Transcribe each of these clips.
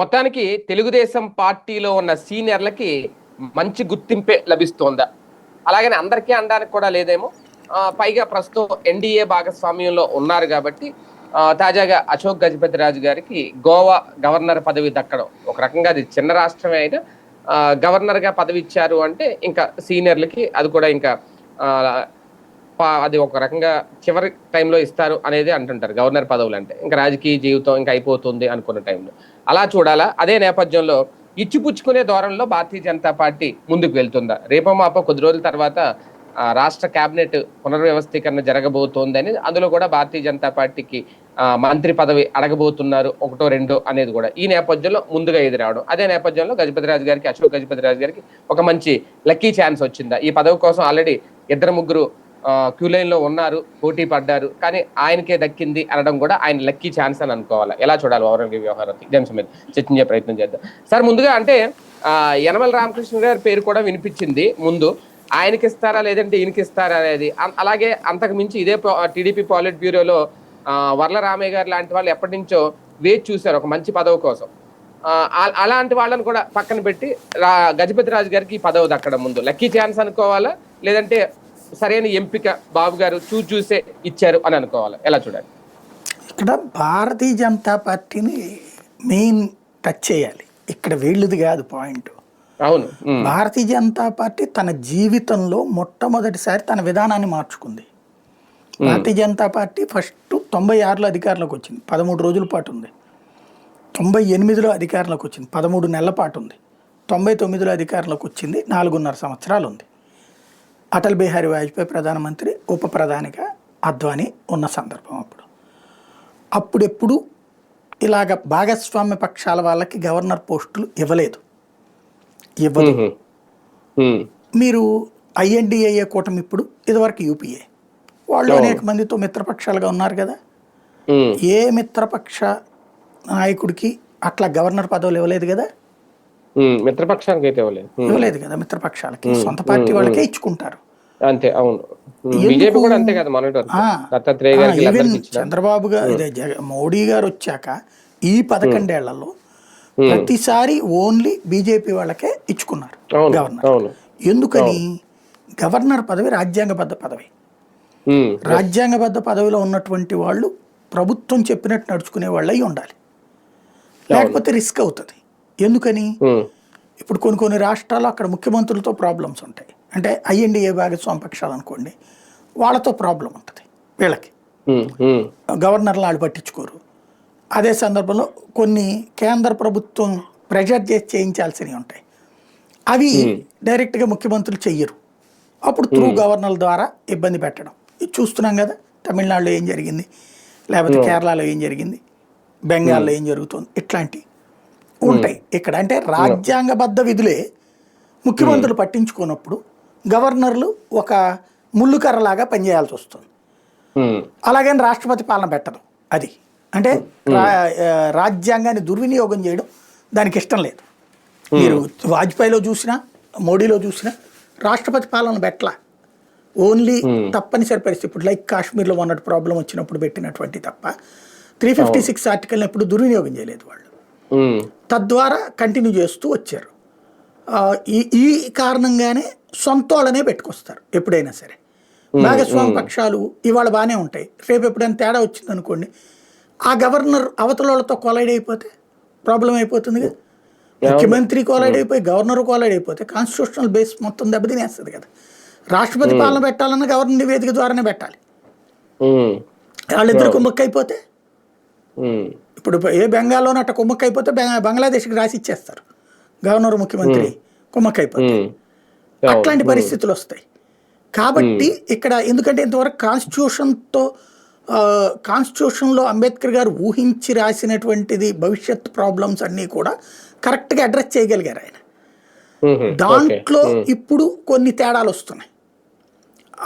మొత్తానికి తెలుగుదేశం పార్టీలో ఉన్న సీనియర్లకి మంచి గుర్తింపే లభిస్తోందా. అలాగని అందరికీ అనడానికి కూడా లేదేమో. పైగా ప్రస్తుతం ఎన్డీఏ భాగస్వామ్యంలో ఉన్నారు కాబట్టి తాజాగా అశోక్ గజపతి రాజు గారికి గోవా గవర్నర్ పదవి దక్కడం ఒక రకంగా అది చిన్న రాష్ట్రమే అయినా గవర్నర్గా పదవి ఇచ్చారు అంటే ఇంకా సీనియర్లకి అది కూడా ఇంకా అది ఒక రకంగా చివరి టైంలో ఇస్తారు అనేది అంటుంటారు గవర్నర్ పదవులు అంటే ఇంకా రాజకీయ జీవితం ఇంకా అయిపోతుంది అనుకున్న టైంలో. అలా చూడాలా? అదే నేపథ్యంలో ఇచ్చిపుచ్చుకునే ధోరణిలో భారతీయ జనతా పార్టీ ముందుకు వెళ్తుందా? రేపో మాపో కొద్ది రోజుల తర్వాత రాష్ట్ర కేబినెట్ పునర్వ్యవస్థీకరణ జరగబోతోందని అందులో కూడా భారతీయ జనతా పార్టీకి మంత్రి పదవి అడగబోతున్నారు ఒకటో రెండో అనేది కూడా. ఈ నేపథ్యంలో ముందుగా ఎదురావడం. అదే నేపథ్యంలో గజపతి రాజు గారికి అశోక్ గజపతి రాజు గారికి ఒక మంచి లక్కీ ఛాన్స్ వచ్చిందా? ఈ పదవి కోసం ఆల్రెడీ ఇద్దరు ముగ్గురు క్యూ లైన్లో ఉన్నారు పోటీ పడ్డారు కానీ ఆయనకే దక్కింది అనడం కూడా ఆయన లక్కీ ఛాన్స్ అని అనుకోవాలి? ఎలా చూడాలి ఓవరాల్ వ్యవహారం? ఇదే మీద చర్చించే ప్రయత్నం చేద్దాం. సార్ ముందుగా అంటే యనమల రామకృష్ణ గారి పేరు కూడా వినిపించింది ముందు. ఆయనకి ఇస్తారా లేదంటే ఈయనకి ఇస్తారా అనేది అలాగే అంతకు మించి ఇదే టీడీపీ పాలిట్ బ్యూరోలో వర్ల రామయ్య గారు లాంటి వాళ్ళు ఎప్పటి నుంచో వేచి చూశారు ఒక మంచి పదవి కోసం. అలాంటి వాళ్ళని కూడా పక్కన పెట్టి రా గజపతి రాజు గారికి ఈ పదవి దక్కడం ముందు. లక్కీ ఛాన్స్ అనుకోవాలా? లేదంటే సరైన ఎంపిక బాబు గారు చూసి చూసే ఇచ్చారు అని అనుకోవాలా. ఎలా చూడాలి? ఇక్కడ భారతీయ జనతా పార్టీని మెయిన్ టచ్ చేయాలి. ఇక్కడ వీళ్ళది కాదు పాయింట్. అవును. భారతీయ జనతా పార్టీ తన జీవితంలో మొట్టమొదటిసారి తన విధానాన్ని మార్చుకుంది. భారతీయ జనతా పార్టీ ఫస్ట్ తొంభై ఆరులో అధికారంలోకి వచ్చింది. పదమూడు రోజుల పాటు ఉంది. తొంభై ఎనిమిదిలో అధికారంలోకి వచ్చింది. పదమూడు నెలల పాటు ఉంది. తొంభై తొమ్మిదిలో అధికారంలోకి వచ్చింది. నాలుగున్నర సంవత్సరాలు ఉంది. అటల్ బిహారీ వాజ్పేయి ప్రధానమంత్రి ఉప ప్రధానిగా అద్వానీ ఉన్న సందర్భం అప్పుడు. అప్పుడెప్పుడు ఇలాగ భాగస్వామ్య పక్షాల వాళ్ళకి గవర్నర్ పోస్టులు ఇవ్వలేదు. ఇవ్వదు. ఉమ్, మీరు ఐఎన్డిఏఏ కూటమి ఇప్పుడు ఇదివరకు యూపీఏ వాళ్ళు అనేక మందితో మిత్రపక్షాలుగా ఉన్నారు కదా. ఏ మిత్రపక్ష నాయకుడికి అట్లా గవర్నర్ పదవులు ఇవ్వలేదు కదా. మిత్రపక్షానికి అయితే ఇవ్వలేదు. ఇవ్వలేదు కదా మిత్రపక్షాలకి సొంత పార్టీ వాళ్ళకే ఇచ్చుకుంటారు. అంతే అవును. బీజేపీ కూడా అంతే కదా చంద్రబాబు గారు మోడీ గారు వచ్చాక ఈ పదకొండేళ్ళలో ప్రతిసారి ఓన్లీ బీజేపీ వాళ్ళకే ఇచ్చుకున్నారు గవర్నర్. ఎందుకని? గవర్నర్ పదవి రాజ్యాంగబద్ధ పదవి. రాజ్యాంగబద్ధ పదవిలో ఉన్నటువంటి వాళ్ళు ప్రభుత్వం చెప్పినట్టు నడుచుకునే వాళ్ళు ఉండాలి. లేకపోతే రిస్క్ అవుతుంది. ఎందుకని? ఇప్పుడు కొన్ని కొన్ని రాష్ట్రాల్లో అక్కడ ముఖ్యమంత్రులతో ప్రాబ్లమ్స్ ఉంటాయి. అంటే ఐఎన్డిఏ భాగస్వామి పక్షాలు అనుకోండి వాళ్ళతో ప్రాబ్లం ఉంటుంది వీళ్ళకి. గవర్నర్లు వాళ్ళు పట్టించుకోరు. అదే సందర్భంలో కొన్ని కేంద్ర ప్రభుత్వం ప్రెషర్ చేసి చేయించాల్సినవి ఉంటాయి. అవి డైరెక్ట్గా ముఖ్యమంత్రులు చెయ్యరు. అప్పుడు త్రూ గవర్నర్ల ద్వారా ఇబ్బంది పెట్టడం. ఇది చూస్తున్నాం కదా తమిళనాడులో ఏం జరిగింది? లేకపోతే కేరళలో ఏం జరిగింది? బెంగాల్లో ఏం జరుగుతుంది? ఇట్లాంటివి ఉంటాయి. ఇక్కడ అంటే రాజ్యాంగబద్ధ విధులే ముఖ్యమంత్రులు పట్టించుకున్నప్పుడు గవర్నర్లు ఒక ముళ్ళుకర్రలాగా పనిచేయాల్సి వస్తుంది. ఉమ్, అలాగని రాష్ట్రపతి పాలన పెట్టదు అది. అంటే రాజ్యాంగాన్ని దుర్వినియోగం చేయడం దానికి ఇష్టం లేదు. మీరు వాజ్పేయిలో చూసినా మోడీలో చూసినా రాష్ట్రపతి పాలన పెట్టలా. ఓన్లీ తప్పనిసరి పరిస్థితి. ఇప్పుడు లైక్ కాశ్మీర్లో ఉన్నట్టు ప్రాబ్లం వచ్చినప్పుడు పెట్టినటువంటి తప్ప త్రీ ఫిఫ్టీ సిక్స్ ఆర్టికల్ని ఎప్పుడు దుర్వినియోగం చేయలేదు వాళ్ళు. తద్వారా కంటిన్యూ చేస్తూ వచ్చారు. ఈ ఈ కారణంగానే సొంత వాళ్ళనే పెట్టుకొస్తారు ఎప్పుడైనా సరే. భాగస్వామి పక్షాలు ఇవాళ బాగానే ఉంటాయి. రేపు ఎప్పుడైనా తేడా వచ్చింది అనుకోండి ఆ గవర్నర్ అవతల వాళ్ళతో కొలైడ్ అయిపోతే ప్రాబ్లం అయిపోతుంది కదా. ముఖ్యమంత్రి కొలైడ్ అయిపోయి గవర్నర్ కొలైడ్ అయిపోతే కాన్స్టిట్యూషనల్ బేస్ మొత్తం దెబ్బతినేస్తుంది కదా. రాష్ట్రపతి పాలన పెట్టాలన్నా గవర్నర్ నివేదిక ద్వారానే పెట్టాలి. వాళ్ళిద్దరు కుమ్మక్క అయిపోతే ఉమ్, ఇప్పుడు ఏ బెంగాల్లోనూ అట్ట కుమ్మక్క అయిపోతే బెంగా- బంగ్లాదేశ్కి రాసి ఇచ్చేస్తారు. గవర్నర్ ముఖ్యమంత్రి కుమ్మక్క అయిపోతే ఉమ్, అట్లాంటి పరిస్థితులు వస్తాయి కాబట్టి ఇక్కడ ఎందుకంటే ఇంతవరకు కాన్స్టిట్యూషన్తో కాన్స్టిట్యూషన్లో అంబేద్కర్ గారు ఊహించి రాసినటువంటిది భవిష్యత్ ప్రాబ్లమ్స్ అన్నీ కూడా కరెక్ట్గా అడ్రస్ చేయగలిగారు ఆయన. దాంట్లో ఇప్పుడు కొన్ని తేడాలు వస్తున్నాయి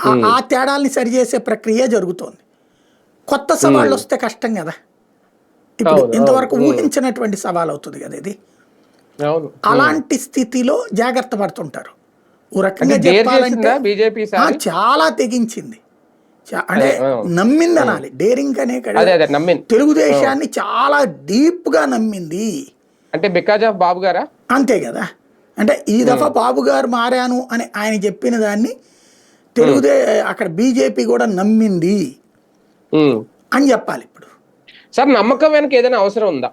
ఆ- ఆ తేడాల్ని సరిచేసే ప్రక్రియ జరుగుతోంది. కొత్త సవాళ్ళు వస్తే కష్టం కదా. ఇప్పుడు ఇంతవరకు ఊహించినటువంటి సవాల్ అవుతుంది కదా ఇది. అలాంటి స్థితిలో జాగ్రత్త పడుతుంటారు. ఓ రకంగా చెప్పాలంటే చాలా తెగించింది. అంటే. నమ్మింది అనాలి. డేరింగ్ అనే తెలుగుదేశాన్ని చాలా డీప్గా నమ్మింది. అంటే బికాజ్ ఆఫ్ బాబు గారా? అంతే కదా. అంటే ఈ దఫా బాబు గారు మారాను అని ఆయన చెప్పిన దాన్ని తెలుగుదే అక్కడ బీజేపీ కూడా నమ్మింది. అని చెప్పాలి ఇప్పుడు. సార్ నమ్మకం వెనక ఏదైనా అవసరం ఉందా?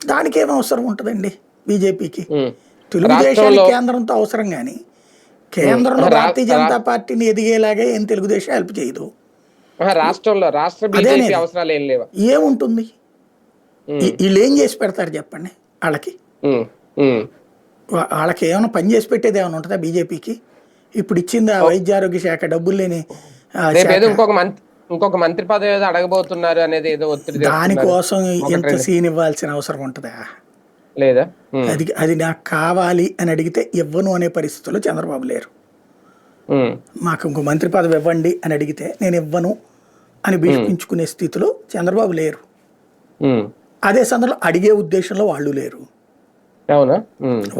దానికి ఏం అవసరం ఉంటుందండి బీజేపీకి. తెలుగుదేశానికి కేంద్రంతో అవసరం కానీ కేంద్రంలో భారతీయ జనతా పార్టీని ఎదిగేలాగే ఏం తెలుగుదేశం హెల్ప్ చేయదు. రాష్ట్రంలో రాష్ట్ర బీజేపీ. అవసరాలు ఏం లేవా? ఏముంటుంది? వీళ్ళు ఏం చేసి పెడతారు చెప్పండి వాళ్ళకి? వాళ్ళకి ఏమైనా పని చేసి పెట్టేది ఏమైనా ఉంటుందా బీజేపీకి? ఇప్పుడు ఇచ్చింది ఆ వైద్య ఆరోగ్య శాఖ డబ్బులు లేని ఇంకొక ఇంకొక మంత్రి పదవి ఏదో అడగబోతున్నారు అనేది ఏదో ఒత్తిడి. దానికోసం ఎంత. సీన్ ఇవ్వాల్సిన అవసరం ఉంటుందా లేదా. అది అది నాకు కావాలి అని అడిగితే ఇవ్వను అనే పరిస్థితుల్లో చంద్రబాబు లేరు. మాకు ఇంకో మంత్రి పదవి ఇవ్వండి అని అడిగితే నేను ఇవ్వను అని భీష్మించుకునే స్థితిలో చంద్రబాబు లేరు. అదే సందర్భంలో అడిగే ఉద్దేశంలో వాళ్ళు లేరు అవునా.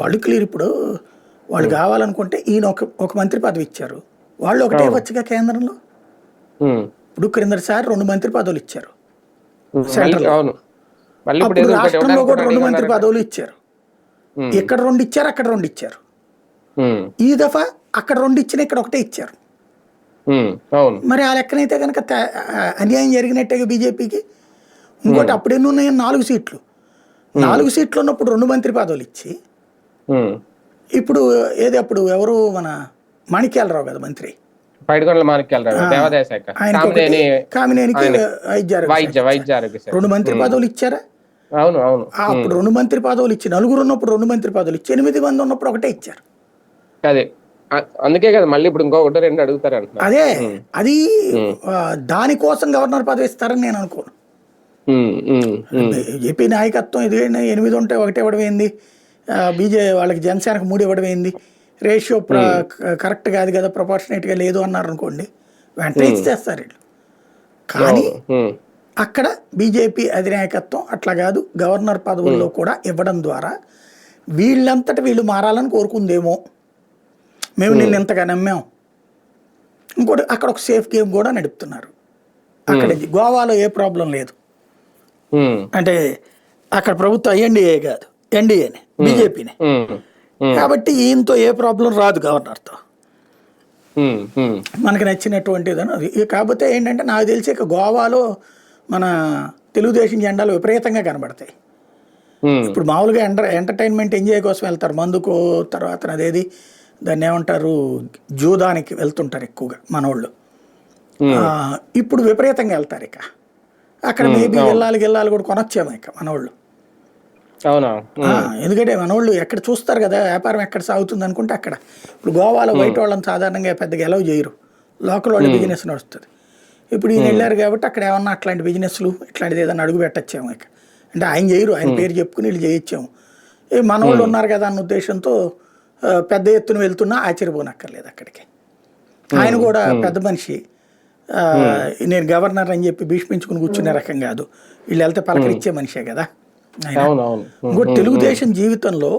వాళ్ళు క్లియర్ ఇప్పుడు వాళ్ళు కావాలనుకుంటే ఈయన ఒక ఒక మంత్రి పదవి ఇచ్చారు వాళ్ళు ఒకటే వచ్చుగా కేంద్రంలో. ఇప్పుడు క్రిందటిసారి రెండు మంత్రి పదవులు ఇచ్చారు. అప్పుడు రాష్ట్రంలో కూడా రెండు మంత్రి. పదవులు ఇచ్చారు. ఇక్కడ రెండు ఇచ్చారు అక్కడ రెండు ఇచ్చారు. ఈ దఫా అక్కడ రెండు ఇచ్చిన ఇక్కడ ఒకటే ఇచ్చారు. మరి ఆ లెక్కనైతే కనుక అన్యాయం జరిగినట్టుగా బీజేపీకి? ఇంకోటి అప్పుడు ఎన్ని ఉన్నాయి? నాలుగు సీట్లు. నాలుగు సీట్లు ఉన్నప్పుడు రెండు మంత్రి పదవులు ఇచ్చి. ఇప్పుడు ఏది అప్పుడు ఎవరు మన మాణిక్యాలరావు కదా మంత్రి? పైడికొండల మాణిక్యాలరావు దేవాదాయ శాఖ. కామినేని కామినేనికి వైద్య వైద్య ఆరోగ్య శాఖ. రెండు మంత్రి పదవులు ఇచ్చారా? అవును అవును. అప్పుడు రెండు మంత్రి పదవులు ఇచ్చి నలుగురు ఉన్నప్పుడు రెండు మంత్రి పదవులు ఇచ్చి ఎనిమిది మంది ఉన్నప్పుడు ఒకటే ఇచ్చారు. అదే. అందుకే కదా మళ్ళీ ఇప్పుడు ఇంకొకటి రెండు అడుగుతారు అదే అది దానికోసం గవర్నర్ పదవి ఇస్తారని నేను అనుకోను. ఏపీ నాయకత్వం ఇది ఎనిమిది ఉంటే ఒకటి ఇవ్వడం ఏంది బీజే వాళ్ళకి జనసేనకు మూడు ఇవ్వడం ఏంది రేషియో కరెక్ట్ కాదు కదా ప్రపోర్షనేట్గా లేదు అన్నారు అనుకోండి వెంటనే ఇచ్చేస్తారు వీళ్ళు. కానీ. అక్కడ బీజేపీ అధినాయకత్వం అట్లా కాదు గవర్నర్ పదవుల్లో కూడా ఇవ్వడం ద్వారా వీళ్ళంతట వీళ్ళు మారాలని కోరుకుందేమో. మేము నిన్ను ఇంతగా నమ్మాం. ఇంకోటి అక్కడ ఒక సేఫ్ గేమ్ కూడా నడుపుతున్నారు. అక్కడ గోవాలో ఏ ప్రాబ్లం లేదు. అంటే అక్కడ ప్రభుత్వం ఎన్డీఏ కాదు ఎన్డీఏనే బీజేపీనే. కాబట్టి ఈయనతో ఏ ప్రాబ్లం రాదు గవర్నర్తో. మనకి నచ్చినటువంటిది అది. కాకపోతే ఏంటంటే నాకు తెలిసి ఇక గోవాలో మన తెలుగుదేశం జెండాలు విపరీతంగా కనబడతాయి. ఇప్పుడు మామూలుగా ఎంటర్ ఎంటర్టైన్మెంట్ ఎంజాయ్ కోసం వెళ్తారు. మందుకో తర్వాత అదేది దాన్ని ఏమంటారు జూదానికి వెళ్తుంటారు ఎక్కువగా మనోళ్ళు. ఇప్పుడు విపరీతంగా వెళ్తారు ఇక. అక్కడ మేబీ వెళ్ళాలి వెళ్ళాలి కూడా కొనొచ్చేమో ఇక మనోళ్ళు. అవునా? ఎందుకంటే మనోళ్ళు ఎక్కడ చూస్తారు కదా వ్యాపారం ఎక్కడ సాగుతుంది అనుకుంటే అక్కడ. ఇప్పుడు గోవాలో బయట వాళ్ళని సాధారణంగా పెద్దగా ఎలవ్ చేయరు. లోకల్ వాళ్ళ బిజినెస్ నడుస్తుంది. ఇప్పుడు ఈయన వెళ్ళారు కాబట్టి అక్కడ ఏమన్నా అట్లాంటి బిజినెస్లు ఇట్లాంటిది ఏదైనా అడుగు పెట్టచ్చేమో ఇక. అంటే ఆయన చేయరు ఆయన పేరు చెప్పుకుని వీళ్ళు చేయొచ్చాము. ఏ మనోళ్ళు ఉన్నారు కదా అన్న ఉద్దేశంతో పెద్ద ఎత్తున వెళ్తున్నా ఆశ్చర్యపోనక్కర్లేదు అక్కడికి. ఆయన కూడా పెద్ద మనిషి. నేను గవర్నర్ అని చెప్పి భీష్మించుకుని కూర్చునే రకం కాదు. వీళ్ళు వెళ్తే పలకరించే మనిషే కదా. ఇంకోటి తెలుగుదేశం జీవితంలో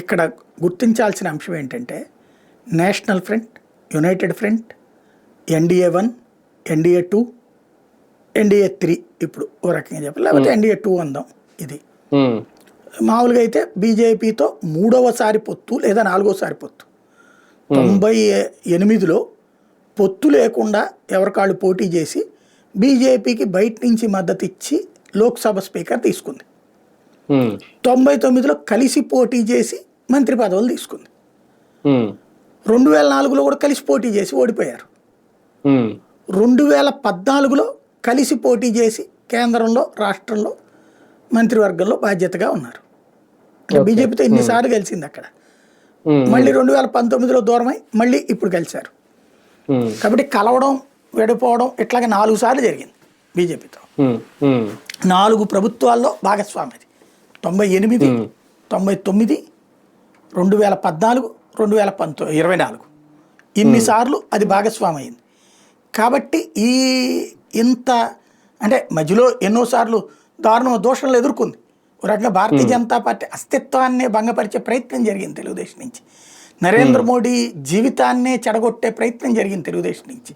ఇక్కడ గుర్తించాల్సిన అంశం ఏంటంటే national front united front NDA one NDA two NDA three ఇప్పుడు ఓ రకంగా చెప్పాలి. లేకపోతే ఎన్డీఏ టూ అందాం ఇది. మామూలుగా అయితే బీజేపీతో మూడవసారి పొత్తు లేదా నాలుగోసారి పొత్తు. తొంభై ఎనిమిదిలో పొత్తు లేకుండా ఎవరికాళ్ళు పోటీ చేసి బీజేపీకి బయట నుంచి మద్దతు ఇచ్చి లోక్సభ స్పీకర్ తీసుకుంది. తొంభై తొమ్మిదిలో కలిసి పోటీ చేసి మంత్రి పదవులు తీసుకుంది. రెండు వేల నాలుగులో కూడా కలిసి పోటీ చేసి ఓడిపోయారు. రెండు వేల పద్నాలుగులో కలిసి పోటీ చేసి కేంద్రంలో రాష్ట్రంలో మంత్రివర్గంలో బాధ్యతగా ఉన్నారు బీజేపీతో ఇన్నిసార్లు కలిసింది అక్కడ. మళ్ళీ రెండు వేల పంతొమ్మిదిలో దూరమై మళ్ళీ ఇప్పుడు కలిశారు. కాబట్టి కలవడం విడిపోవడం ఇట్లాగే నాలుగు సార్లు జరిగింది బీజేపీతో. నాలుగు ప్రభుత్వాల్లో భాగస్వామిది. తొంభై ఎనిమిది తొంభై తొమ్మిది రెండు వేల పద్నాలుగు రెండు వేల పంతొ ఇరవై నాలుగు. ఇన్నిసార్లు అది భాగస్వామి అయింది కాబట్టి ఈ ఇంత అంటే మధ్యలో ఎన్నోసార్లు దారుణ దోషణలు ఎదుర్కొంది. ఒక రకంగా భారతీయ జనతా పార్టీ అస్తిత్వాన్నే భంగపరిచే ప్రయత్నం జరిగింది తెలుగుదేశం నుంచి. నరేంద్ర మోడీ జీవితాన్నే చెడగొట్టే ప్రయత్నం జరిగింది తెలుగుదేశం నుంచి.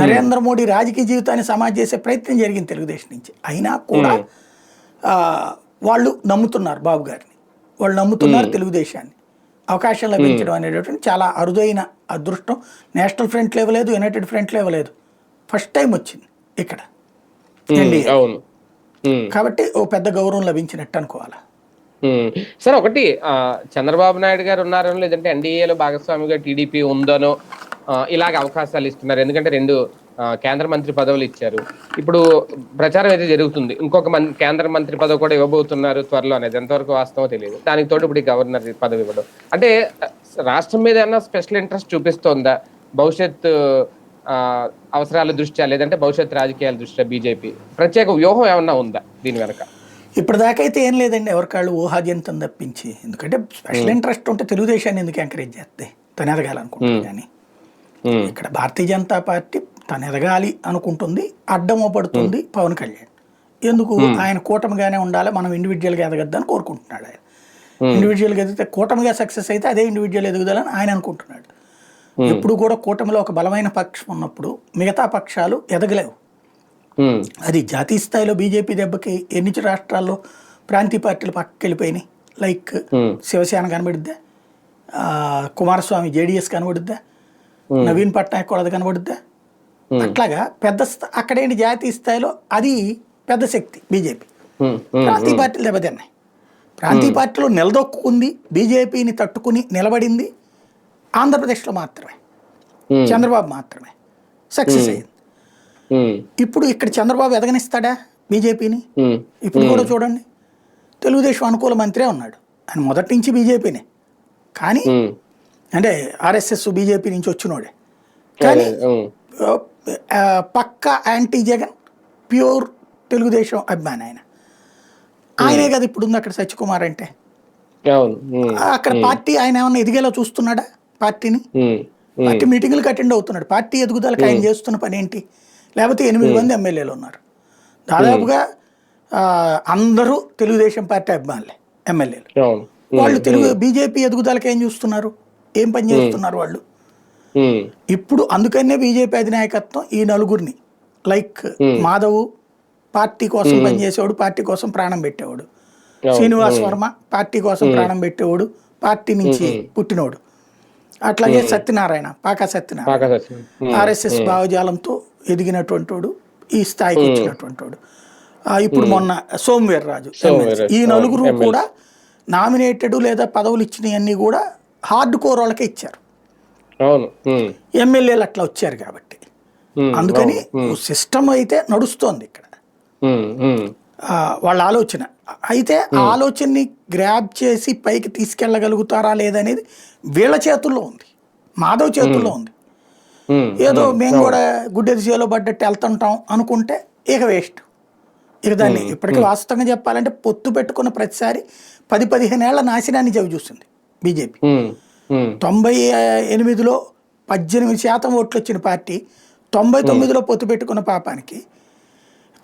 నరేంద్ర మోడీ రాజకీయ జీవితాన్ని సమాజ్ చేసే ప్రయత్నం జరిగింది తెలుగుదేశం నుంచి. అయినా కూడా వాళ్ళు నమ్ముతున్నారు బాబు గారిని. వాళ్ళు నమ్ముతున్నారు తెలుగుదేశాన్ని. అవకాశం లభించడం అనేటటువంటి చాలా అరుదైన అదృష్టం. నేషనల్ ఫ్రంట్ ఇవ్వలేదు యునైటెడ్ ఫ్రంట్ ఇవ్వలేదు ఫస్ట్ టైం వచ్చింది ఇక్కడ. అవును. కాబట్టి ఓ పెద్ద గౌరవం లభించినట్టు అనుకోవాలి. సార్ ఒకటి చంద్రబాబు నాయుడు గారు ఉన్నారనో లేదంటే ఎన్డీఏలో భాగస్వామిగా టీడీపీ ఉందనో ఇలాగ అవకాశాలు ఇస్తున్నారు. ఎందుకంటే రెండు కేంద్ర మంత్రి పదవులు ఇచ్చారు. ఇప్పుడు ప్రచారం అయితే జరుగుతుంది. ఇంకొక కేంద్ర మంత్రి పదవి కూడా ఇవ్వబోతున్నారు త్వరలో అనేది ఎంతవరకు వాస్తవమో తెలియదు. దానికి తోడు ఇప్పుడు గవర్నర్ పదవి ఇవ్వడం. అంటే రాష్ట్రం మీద ఏమన్నా స్పెషల్ ఇంట్రెస్ట్ చూపిస్తోందా? భవిష్యత్ అవసరాల దృష్ట్యా? లేదంటే భవిష్యత్ రాజకీయాల దృష్ట్యా బీజేపీ? ప్రత్యేక వ్యూహం ఏమన్నా ఉందా దీని వెనక? ఇప్పటిదాకా అయితే ఏం లేదండి. ఎవరికాళ్ళు ఊహాజంతం తప్పించి. ఎందుకంటే స్పెషల్ ఇంట్రెస్ట్ ఉంటే తెలుగుదేశాన్ని ఎందుకు ఎంకరేజ్ చేస్తే? తను ఎదగాలనుకుంటుంది కానీ. ఇక్కడ భారతీయ జనతా పార్టీ తను ఎదగాలి అనుకుంటుంది అడ్డం పడుతుంది పవన్ కళ్యాణ్. ఎందుకు? ఆయన కూటమిగానే ఉండాలి మనం ఇండివిజువల్గా ఎదగద్దని కోరుకుంటున్నాడు ఆయన. ఇండివిజువల్గా ఎదిగితే కూటమిగా సక్సెస్ అయితే అదే ఇండివిజువల్ ఎదుగుదలని ఆయన అనుకుంటున్నాడు. ఎప్పుడు కూడా కూటమిలో ఒక బలమైన పక్షం ఉన్నప్పుడు మిగతా పక్షాలు ఎదగలేవు. అది జాతీయ స్థాయిలో బీజేపీ దెబ్బకి ఎన్ని రాష్ట్రాల్లో ప్రాంతీయ పార్టీలు పక్కకి వెళ్ళిపోయినాయి లైక్ శివసేన కనబడుద్దా? కుమారస్వామి జేడిఎస్ కనబడుద్దా? నవీన్ పట్నాయక్ కూడా కనబడుద్దా? అట్లాగా పెద్ద అక్కడేంటి జాతీయ స్థాయిలో అది పెద్ద శక్తి బీజేపీ. ప్రాంతీయ పార్టీలు దెబ్బతిన్నాయి. ప్రాంతీయ పార్టీలో నిలదొక్కుంది బీజేపీని తట్టుకుని నిలబడింది ఆంధ్రప్రదేశ్లో మాత్రమే. చంద్రబాబు మాత్రమే. సక్సెస్ అయింది ఉమ్, ఇప్పుడు ఇక్కడ చంద్రబాబు ఎదగనిస్తాడా బీజేపీని? ఇప్పుడు కూడా చూడండి. తెలుగుదేశం అనుకూల మంత్రే ఉన్నాడు. ఆయన మొదటి నుంచి బీజేపీనే. కానీ అంటే ఆర్ఎస్ఎస్ బీజేపీ నుంచి వచ్చినోడే. కానీ పక్క యాంటీ జగన్ ప్యూర్ తెలుగుదేశం అభిమాని ఆయన. ఆయనే కదా ఇప్పుడు ఉంది అక్కడ సత్యకుమార్ అంటే. అక్కడ పార్టీ ఆయన ఏమన్నా ఎదిగేలా చూస్తున్నాడా పార్టీని? పార్టీ మీటింగ్లకు అటెండ్ అవుతున్నాడు. పార్టీ ఎదుగుదలకు ఆయన చేస్తున్న పని ఏంటి? లేకపోతే ఎనిమిది మంది ఎమ్మెల్యేలు ఉన్నారు. దాదాపుగా అందరూ తెలుగుదేశం పార్టీ అభిమానులే ఎమ్మెల్యేలు. వాళ్ళు తెలుగు బీజేపీ ఎదుగుదలకి ఏం చూస్తున్నారు? ఏం పని చేస్తున్నారు వాళ్ళు? ఇప్పుడు అందుకనే బీజేపీ అధినాయకత్వం ఈ నలుగురిని. లైక్ మాధవ్ పార్టీ కోసం పనిచేసేవాడు పార్టీ కోసం ప్రాణం పెట్టేవాడు. శ్రీనివాస్ వర్మ పార్టీ కోసం ప్రాణం పెట్టేవాడు పార్టీ నుంచి పుట్టినోడు. అట్లాగే సత్యనారాయణ పాకా సత్యనారాయణ. ఆర్ఎస్ఎస్ భావజాలంతో ఎదిగినటువంటి వాడు ఈ స్థాయికి వచ్చినటువంటి వాడు ఇప్పుడు మొన్న సోమవీర్ రాజు సోమవీర్రాజు, ఈ నలుగురు కూడా నామినేటెడ్ లేదా పదవులు ఇచ్చినవన్నీ కూడా హార్డ్ కోర్ వాళ్ళకే ఇచ్చారు. ఎమ్మెల్యేలు అట్లా వచ్చారు కాబట్టి. అందుకని సిస్టమ్ అయితే నడుస్తోంది ఇక్కడ. వాళ్ళ ఆలోచన. అయితే ఆ ఆలోచనని గ్రాప్ చేసి పైకి తీసుకెళ్ళగలుగుతారా లేదనేది వీళ్ళ చేతుల్లో ఉంది. మాధవ్ చేతుల్లో ఉంది. ఏదో మేము కూడా గుడ్డెది చేలో పడ్డట్టు వెళ్తుంటాం అనుకుంటే ఇక వేస్ట్. ఇక దాన్ని ఇప్పటికీ వాస్తవంగా చెప్పాలంటే పొత్తు పెట్టుకున్న ప్రతిసారి పది పదిహేను ఏళ్ళ నాశనాన్ని చవి చూస్తుంది బీజేపీ. తొంభై ఎనిమిదిలో పద్దెనిమిది శాతం ఓట్లు వచ్చిన పార్టీ తొంభై తొమ్మిదిలో పొత్తు పెట్టుకున్న పాపానికి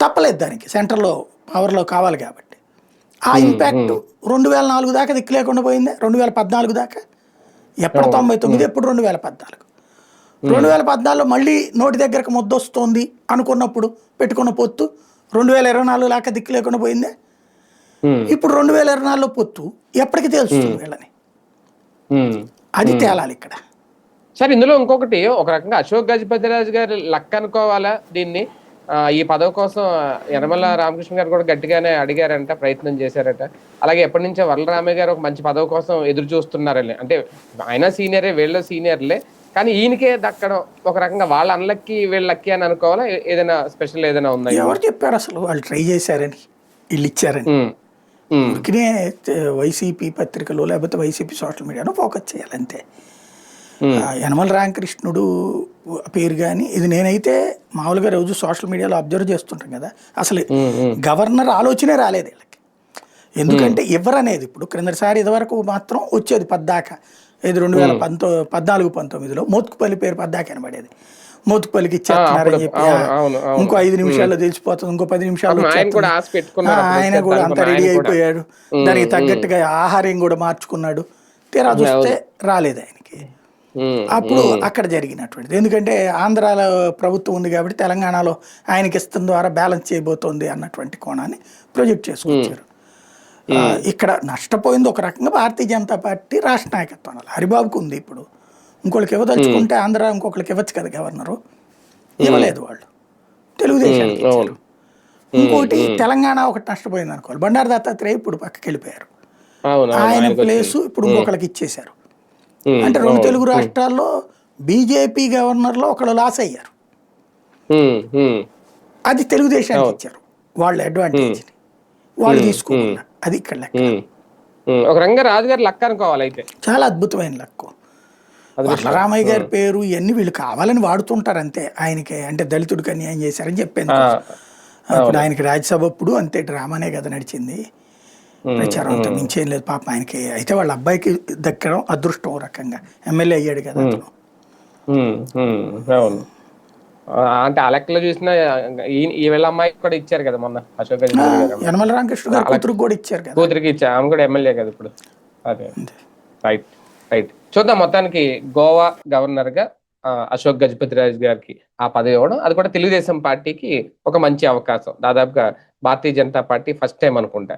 తప్పలేదు దానికి సెంటర్లో పవర్లో కావాలి కాబట్టి. ఆ ఇంపాక్ట్ రెండు వేల నాలుగు దాకా దిక్కు లేకుండా పోయింది? రెండు వేల పద్నాలుగు దాకా? ఎప్పుడు తొంభై తొమ్మిది ఎప్పుడు రెండు వేల పద్నాలుగు? రెండు వేల పద్నాలుగులో మళ్ళీ నోటి దగ్గరకు ముద్దొస్తోంది అనుకున్నప్పుడు పెట్టుకున్న పొత్తు రెండు వేల ఇరవై నాలుగు దాకా దిక్కు లేకుండా పోయిందే? ఇప్పుడు రెండు వేల ఇరవై నాలుగులో పొత్తు ఎప్పటికి తెలుస్తుంది వీళ్ళని. అది తేలాలి ఇక్కడ. సార్ ఇందులో ఇంకొకటి ఒక రకంగా అశోక్ గజపతిరాజు గారి లక్ అనుకోవాలా దీన్ని? ఈ పదవి కోసం యనమల రామకృష్ణ గారు కూడా గట్టిగానే అడిగారంట ప్రయత్నం చేశారట. అలాగే ఎప్పటి నుంచో వరలరామయ్య గారు ఒక మంచి పదవి కోసం ఎదురు చూస్తున్నారని. అంటే ఆయన సీనియరే వీళ్ళు సీనియర్లే. కానీ ఈయనకే దక్కడం ఒక రకంగా వాళ్ళ అన్నలకి వీళ్ళ లక్కి అని అనుకోవాలా? ఏదైనా స్పెషల్ ఏదైనా ఉందా? ఎవరు చెప్పారు అసలు? వాళ్ళు ట్రై చేశారని వీళ్ళు ఇచ్చారని. ఉరికినే వైసీపీ పత్రికలు లేకపోతే వైసీపీ సోషల్ మీడియాలో ఫోకస్ చేయాలి అంతే. ఆ, యనమల రామకృష్ణుడు పేరు కానీ ఇది నేనైతే మామూలుగా రోజు సోషల్ మీడియాలో అబ్జర్వ్ చేస్తుంటాం కదా. అసలు గవర్నర్ ఆలోచనే రాలేదు వీళ్ళకి. ఎందుకంటే ఎవరనేది ఇప్పుడు క్రిందటిసారి ఇదివరకు మాత్రం వచ్చేది పద్దాక. ఇది రెండు వేల పంతో పద్నాలుగు పంతొమ్మిదిలో మోత్కుపల్లి పేరు పద్దాక మోత్కుపల్లికి ఇచ్చేస్తున్నారని చెప్పి. ఇంకో ఐదు నిమిషాల్లో తెలిసిపోతుంది ఇంకో పది నిమిషాల్లో ఆయన. కూడా అంత రెడీ. అయిపోయాడు. దానికి తగ్గట్టుగా ఆహారం కూడా మార్చుకున్నాడు. తీరా చూస్తే రాలేదు ఆయనకి. అప్పుడు అక్కడ జరిగినటువంటిది. ఎందుకంటే ఆంధ్రాలో ప్రభుత్వం ఉంది కాబట్టి తెలంగాణలో ఆయనకి ఇష్టం ద్వారా బ్యాలెన్స్ చేయబోతోంది అన్నటువంటి కోణాన్ని ప్రొజెక్ట్ చేసుకొచ్చారు. ఇక్కడ నష్టపోయింది ఒక రకంగా భారతీయ జనతా పార్టీ రాష్ట్ర నాయకత్వం. హరిబాబుకు ఉంది ఇప్పుడు. ఇంకొకరికి ఇవ్వదలుచుకుంటే ఆంధ్ర ఇంకొకరికి ఇవ్వచ్చు కదా గవర్నరు. ఇవ్వలేదు వాళ్ళు. తెలుగుదేశానికి ఇచ్చారు. ఇంకోటి తెలంగాణ ఒకటి నష్టపోయింది అనుకోవాలి. బండారు దత్తాత్రేయ ఇప్పుడు పక్కకి వెళ్ళిపోయారు. ఆయన ప్లేసు ఇప్పుడు ఇంకొకరికి ఇచ్చేశారు. అంటే రెండు. తెలుగు రాష్ట్రాల్లో బీజేపీ గవర్నర్లో ఒకళ్ళు లాస్ అయ్యారు. అది తెలుగుదేశానికి ఇచ్చారు. వాళ్ళ అడ్వాంటేజ్ వాళ్ళు తీసుకోకుండా. అది ఇక్కడ లెక్క. ఒక రంగా రాజుగారు లక్క అనుకోవాలి అయితే. చాలా అద్భుతమైన లెక్క. అది వరలరామయ్య గారి పేరు ఇవన్నీ వీళ్ళు కావాలని వాడుతుంటారు అంతే ఆయనకి అంటే దళితుడికి అన్యాయం చేశారని చెప్పాను ఆ, ఇప్పుడు ఆయనకి రాజ్యసభ అప్పుడు అంతే డ్రామానే కదా నడిచింది. ప్రచారం అంతా మించేం లేదు పాప ఆయనకి. అయితే వాళ్ళ అబ్బాయికి దక్కడం అదృష్టం రకంగా. ఎమ్మెల్యే అయ్యాడు కదా అతను. అంటే ఆ లెక్కలో చూసిన ఈ- ఈ వీళ్ళ అమ్మాయికి కూడా ఇచ్చారు కదా మొన్న అశోక్ యనమల రామకృష్ణ గారి కూతురుకు కూడా ఇచ్చారు కదా. కూతురికి ఇచ్చారు. ఆమె కూడా ఎమ్మెల్యే కదా ఇప్పుడు. అదే. రైట్ రైట్ చూద్దాం మొత్తానికి గోవా గవర్నర్గా అశోక్ గజపతి రాజు గారికి ఆ పదవి ఇవ్వడం. అది కూడా తెలుగుదేశం పార్టీకి ఒక మంచి అవకాశం. దాదాపుగా Bharatiya Janata Party first time అనుకుంటా.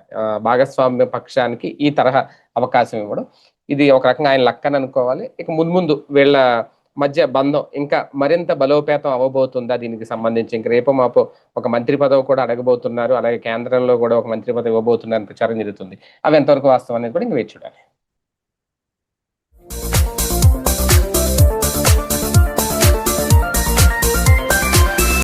భాగస్వామ్య పక్షానికి ఈ తరహా అవకాశం ఇవ్వడం. ఇది ఒక రకంగా ఆయన లక్కని అనుకోవాలి. ఇక ముందు ముందు వీళ్ళ మధ్య బంధం ఇంకా మరింత బలోపేతం అవ్వబోతుందా దీనికి సంబంధించి. ఇంక రేపు మాపు ఒక మంత్రి పదవి కూడా అడగబోతున్నారు. అలాగే కేంద్రంలో కూడా ఒక మంత్రి పదవి ఇవ్వబోతున్నారని ప్రచారం జరుగుతుంది. అవి ఎంతవరకు వాస్తవం అనేది కూడా ఇంక వేచి చూడాలి.